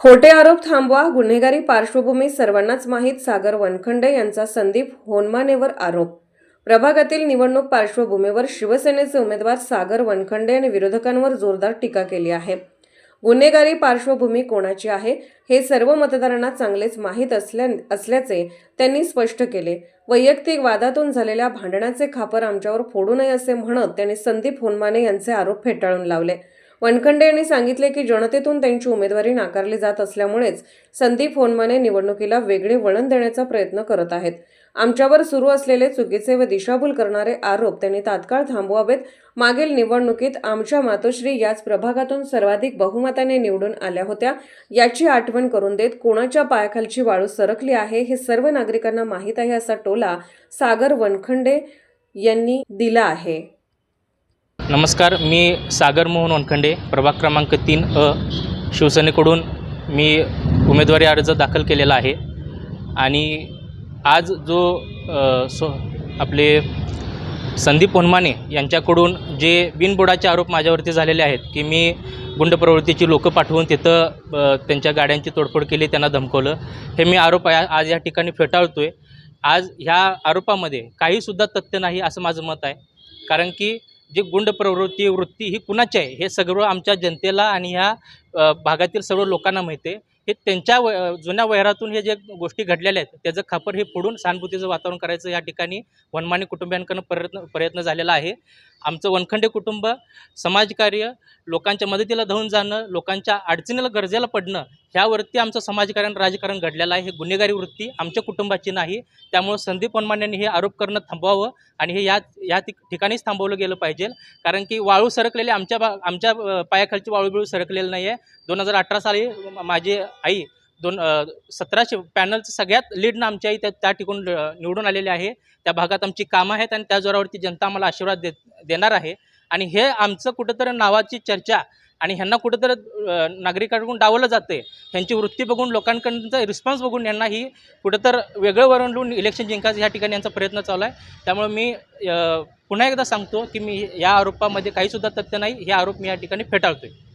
खोटे आरोप थांबवा गुन्हेगारी पार्श्वभूमी सर्वांनाच माहीत सागर वनखंडे यांचा संदीप होनमानेवर आरोप. प्रभागातील निवडणूक पार्श्वभूमीवर शिवसेनेचे उमेदवार सागर वनखंडे यांनी विरोधकांवर जोरदार टीका केली आहे. गुन्हेगारी पार्श्वभूमी कोणाची आहे हे सर्व मतदारांना चांगलेच माहीत असल्या असल्याचे त्यांनी स्पष्ट केले. वैयक्तिक वादातून झालेल्या भांडणाचे खापर आमच्यावर फोडू नये असे म्हणत त्यांनी संदीप होनमाने यांचे आरोप फेटाळून लावले. वनखंडे यांनी सांगितले की जनतेतून त्यांची उमेदवारी नाकारली जात असल्यामुळेच संदीप होनमाने निवडणुकीला वेगळे वळण देण्याचा प्रयत्न करत आहेत. आमच्यावर सुरू असलेले चुकीचे व दिशाभूल करणारे आरोप त्यांनी तात्काळ थांबवावेत. मागील निवडणुकीत आमच्या मातोश्री याच प्रभागातून सर्वाधिक बहुमताने निवडून आल्या होत्या. याची आठवण करून देत कोणाच्या पायाखालची वाळू सरकली आहे हे सर्व नागरिकांना माहीत आहे असा टोला सागर वनखंडे यांनी दिला आहे. नमस्कार मी सागर मोहन वनखंडे प्रभाग क्रमांक तीन अ शिवसेनेकडून मी उमेदवारी अर्ज दाखल केलेला आहे. आणि आज जो अ, सो आपले संदीप होनमाने यांच्याकडून जे बिनबुडाचे आरोप माझ्यावरती झालेले आहेत की मी गुंड प्रवृत्तीची लोकं पाठवून तिथं अ, त्यांच्या गाड्यांची तोडफोड केली त्यांना धमकवलं हे मी आरोप आ- आज या ठिकाणी फेटाळतो आहे आज ह्या आरोपामध्ये काहीसुद्धा तथ्य नाही असं माझं मत आहे. कारण की जी गुंड प्रवृत्ती वृत्ती ही कुणाची आहे? हे सगळं आमच्या जनतेला आणि ह्या भागातील सर्व लोकांना माहिती आहे हे त्यांच्या व जुन्या वैरातून हे जे गोष्टी घडलेल्या आहेत त्याचं खापर हे फोडून सहानुभूतीचं वातावरण करायचं या ठिकाणी वनमानी कुटुंबियांकडून प्रयत्न प्रयत्न झालेला आहे. आमचं वनखंडे कुटुंब समाजकार्य लोकांच्या मदतीला धावून जाणं लोकांच्या अडचणीला गरजेला पडणं ह्यावरती आमचं समाजकारण राजकारण घडलेलं आहे. हे गुन्हेगारी वृत्ती आमच्या कुटुंबाची नाही. त्यामुळं संदीप वनमान्यांनी हे आरोप करणं थांबवावं आणि हे या या ठिकाणीच थांबवलं गेलं पाहिजे. कारण की वाळू सरकलेली आमच्या बा आमच्या पायाखालची वाळू बिळू सरकलेलं नाही आहे दोन हजार अठरा साली माझी आई दोन सतराशे पॅनलचं सगळ्यात लीडनं आमच्या आई त्या त्या ठिकाण निवडून आलेले आहे. त्या भागात आमची कामं आहेत आणि त्या जोरावरती जनता आम्हाला आशीर्वाद दे देणार आहे. आणि हे आमचं कुठंतरी नावाची चर्चा आणि ह्यांना कुठंतरी नागरिकांकडून डावलं जाते ह्यांची वृत्ती बघून लोकांकडचा रिस्पॉन्स बघून यांना ही कुठंतरी वेगळं वरून लिहून इलेक्शन जिंकायचं ह्या ठिकाणी यांचा प्रयत्न चालू आहे. त्यामुळे मी पुन्हा एकदा सांगतो की मी या आरोपामध्ये काहीसुद्धा तथ्य नाही. हे आरोप मी या ठिकाणी फेटाळतो आहे